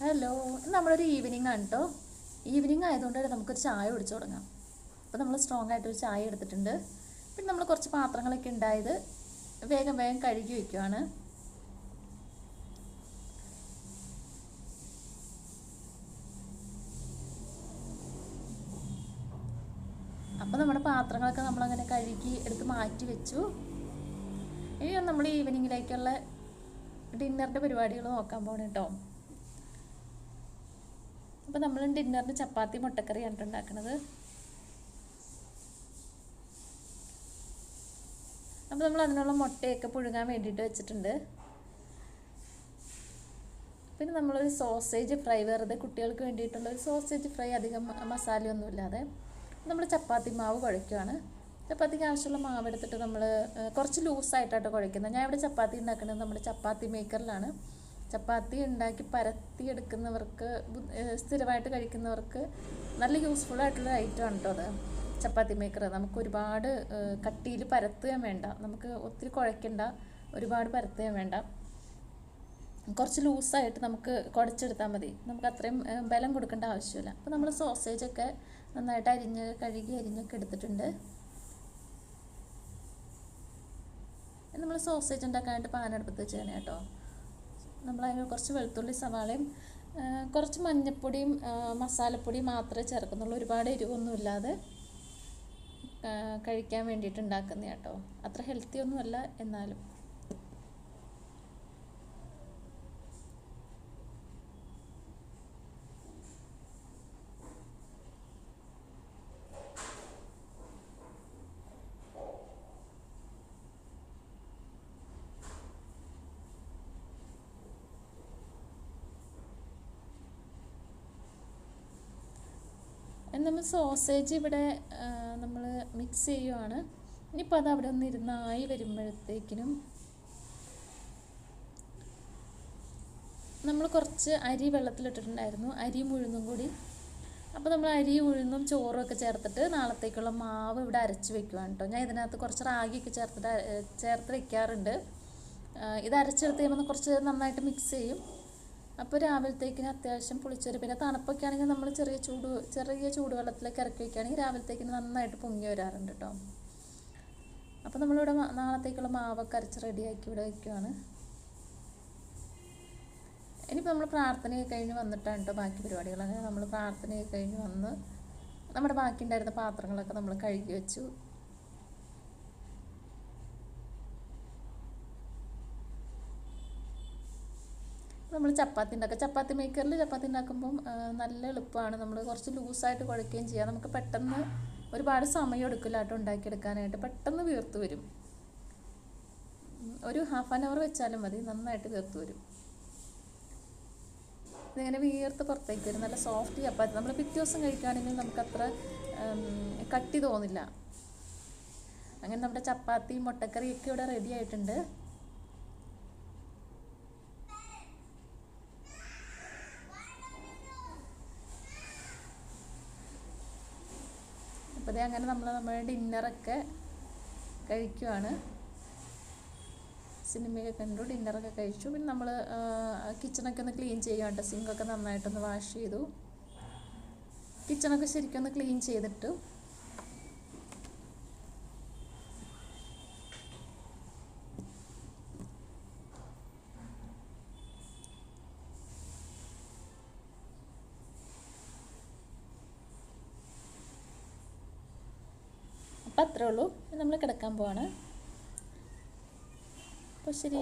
Hello നമ്മളൊരു evening ആണ് കേട്ടോ ഈവനിങ് ആയതുകൊണ്ട് തന്നെ നമുക്കൊരു ചായ കുടിച്ചു തുടങ്ങാം. അപ്പോൾ നമ്മൾ സ്ട്രോങ് ആയിട്ടൊരു ചായ എടുത്തിട്ടുണ്ട്. പിന്നെ നമ്മൾ കുറച്ച് പാത്രങ്ങളൊക്കെ ഉണ്ടായത് വേഗം വേഗം കഴുകി വയ്ക്കുവാണ് അപ്പോൾ നമ്മുടെ പാത്രങ്ങളൊക്കെ നമ്മളങ്ങനെ കഴുകി എടുത്ത് മാറ്റി വെച്ചു. ഇനി നമ്മൾ ഈവനിങ്ങിലേക്കുള്ള ഡിന്നറിന്റെ പരിപാടികൾ നോക്കാൻ പോകണം കേട്ടോ അപ്പോൾ നമ്മൾ ഡിന്നറിന് ചപ്പാത്തി മുട്ടക്കറിയാണ് ഉണ്ടാക്കുന്നത് അപ്പോൾ നമ്മൾ അതിനുള്ള മുട്ടയൊക്കെ പുഴുങ്ങാൻ വേണ്ടിയിട്ട് വെച്ചിട്ടുണ്ട്. പിന്നെ നമ്മളൊരു സോസേജ് ഫ്രൈ വെറുതെ കുട്ടികൾക്ക് വേണ്ടിയിട്ടുള്ള ഒരു സോസേജ് ഫ്രൈ അധികം മസാലയൊന്നും ഇല്ലാതെ നമ്മൾ ചപ്പാത്തി മാവ് കുഴയ്ക്കുകയാണ് ചപ്പാത്തിക്ക് ആവശ്യമുള്ള മാവ് എടുത്തിട്ട് നമ്മൾ കുറച്ച് ലൂസായിട്ടാണ് കുഴയ്ക്കുന്നത്. ഞാൻ ഇവിടെ ചപ്പാത്തി ഉണ്ടാക്കുന്നത് നമ്മുടെ ചപ്പാത്തി മേക്കറിലാണ്. ചപ്പാത്തി ഉണ്ടാക്കി പരത്തി എടുക്കുന്നവർക്ക് സ്ഥിരമായിട്ട് കഴിക്കുന്നവർക്ക് നല്ല യൂസ്ഫുൾ ആയിട്ടുള്ള ഐറ്റം ആണ് കേട്ടോ അത്. ചപ്പാത്തി മേക്കർ നമുക്ക് ഒരുപാട് കട്ടിയിൽ പരത്തുകയും വേണ്ട. നമുക്ക് ഒത്തിരി കുഴയ്ക്കണ്ട. ഒരുപാട് പരത്തുകയും വേണ്ട. കുറച്ച് ലൂസായിട്ട് നമുക്ക് കുഴച്ചെടുത്താൽ മതി. നമുക്ക് അത്രയും ബലം കൊടുക്കേണ്ട ആവശ്യമില്ല. അപ്പോൾ നമ്മൾ സോസേജൊക്കെ നന്നായിട്ട് അരിഞ്ഞ് കഴുകി അരിഞ്ഞൊക്കെ എടുത്തിട്ടുണ്ട്. നമ്മൾ സോസേജ് ഉണ്ടാക്കാനായിട്ട് പാൻ അടുപ്പത്ത് കേട്ടോ നമ്മൾ അതിന് കുറച്ച് വെളുത്തുള്ളി സവാളയും കുറച്ച് മഞ്ഞൾപ്പൊടിയും മസാലപ്പൊടി മസാലപ്പൊടിയും മാത്രമേ ചേർക്കുന്നുള്ളൂ. ഒരുപാട് എരിവൊന്നുമില്ലാതെ കഴിക്കാൻ വേണ്ടിയിട്ട് ഉണ്ടാക്കുന്ന കേട്ടോ. അത്ര ഹെൽത്തി ഒന്നുമല്ല എന്നാലും. നമ്മൾ സോസേജ് ഇവിടെ നമ്മൾ മിക്സ് ചെയ്യുവാണ്. ഇനിയിപ്പോൾ അത് അവിടെ ഒന്ന് വരുമ്പോഴത്തേക്കിനും നമ്മൾ കുറച്ച് അരി വെള്ളത്തിലിട്ടിട്ടുണ്ടായിരുന്നു. അരി ഉഴുന്നും കൂടി. അപ്പോൾ നമ്മൾ അരി ഉഴുന്നും ചോറും ഒക്കെ ചേർത്തിട്ട് നാളത്തേക്കുള്ള മാവ് ഇവിടെ അരച്ച് വെക്കുവാണ് കേട്ടോ. ഞാൻ ഇതിനകത്ത് കുറച്ച് റാഗിയൊക്കെ ചേർത്തിട്ട് ചേർത്ത് വെക്കാറുണ്ട്. ഇത് അരച്ചെടുത്ത് കഴിയുമ്പോൾ കുറച്ച് നന്നായിട്ട് മിക്സ് ചെയ്യും. അപ്പോൾ രാവിലത്തേക്കിന് അത്യാവശ്യം പുളിച്ചൊരു പിന്നെ തണുപ്പൊക്കെ ആണെങ്കിൽ നമ്മൾ ചെറിയ ചൂട് ചെറിയ ചൂടുവെള്ളത്തിലേക്ക് ഇറക്കി വയ്ക്കുകയാണെങ്കിൽ രാവിലത്തേക്കിന് നന്നായിട്ട് പൊങ്ങി വരാറുണ്ട് കേട്ടോ. അപ്പോൾ നമ്മളിവിടെ നാളത്തേക്കുള്ള മാവൊക്കെ അരച്ച് റെഡിയാക്കി ഇവിടെ വയ്ക്കുവാണ്. ഇനിയിപ്പോൾ നമ്മൾ പ്രാർത്ഥനയൊക്കെ കഴിഞ്ഞ് വന്നിട്ടാണ് കേട്ടോ ബാക്കി പരിപാടികൾ. അങ്ങനെ നമ്മൾ പ്രാർത്ഥനയൊക്കെ കഴിഞ്ഞ് വന്ന് നമ്മുടെ ബാക്കി ഉണ്ടായിരുന്ന പാത്രങ്ങളൊക്കെ നമ്മൾ കഴുകി വെച്ചു. നമ്മൾ ചപ്പാത്തി ഉണ്ടാക്കുക ചപ്പാത്തി മേക്കറിൽ ചപ്പാത്തി ഉണ്ടാക്കുമ്പം നല്ല എളുപ്പമാണ് നമ്മൾ കുറച്ച് ലൂസായിട്ട് കുഴക്കുകയും ചെയ്യാം. നമുക്ക് പെട്ടെന്ന് ഒരുപാട് സമയം എടുക്കില്ല കേട്ടോ ഉണ്ടാക്കിയെടുക്കാനായിട്ട്. പെട്ടെന്ന് വീർത്ത് വരും. ഒരു ഹാഫ് ആൻ അവർ വെച്ചാലും മതി. നന്നായിട്ട് വീർത്ത് വരും. ഇതിങ്ങനെ വീർത്ത് പുറത്തേക്ക് വരും. നല്ല സോഫ്റ്റ് ചപ്പാത്തി. നമ്മൾ പിറ്റേ ദിവസം കഴിക്കുകയാണെങ്കിൽ നമുക്കത്ര കട്ടി തോന്നില്ല. അങ്ങനെ നമ്മുടെ ചപ്പാത്തി മുട്ടക്കറിയൊക്കെ ഇവിടെ റെഡി ആയിട്ടുണ്ട്. അപ്പോൾ അങ്ങനെ നമ്മൾ നമ്മുടെ ഡിന്നറൊക്കെ കഴിക്കുവാണ്. സിനിമയൊക്കെ കണ്ടു ഡിന്നറൊക്കെ കഴിച്ചു. പിന്നെ നമ്മൾ കിച്ചണൊക്കെ ഒന്ന് ക്ലീൻ ചെയ്യാണ്ട് സിങ്കൊക്കെ നന്നായിട്ടൊന്ന് വാഷ് ചെയ്തു. കിച്ചണൊക്കെ ശരിക്കും ഒന്ന് ക്ലീൻ ചെയ്തിട്ടു. അപ്പം അത്രേ ഉള്ളൂ. നമ്മൾ കിടക്കാൻ പോവാണ്. അപ്പോൾ ശരി.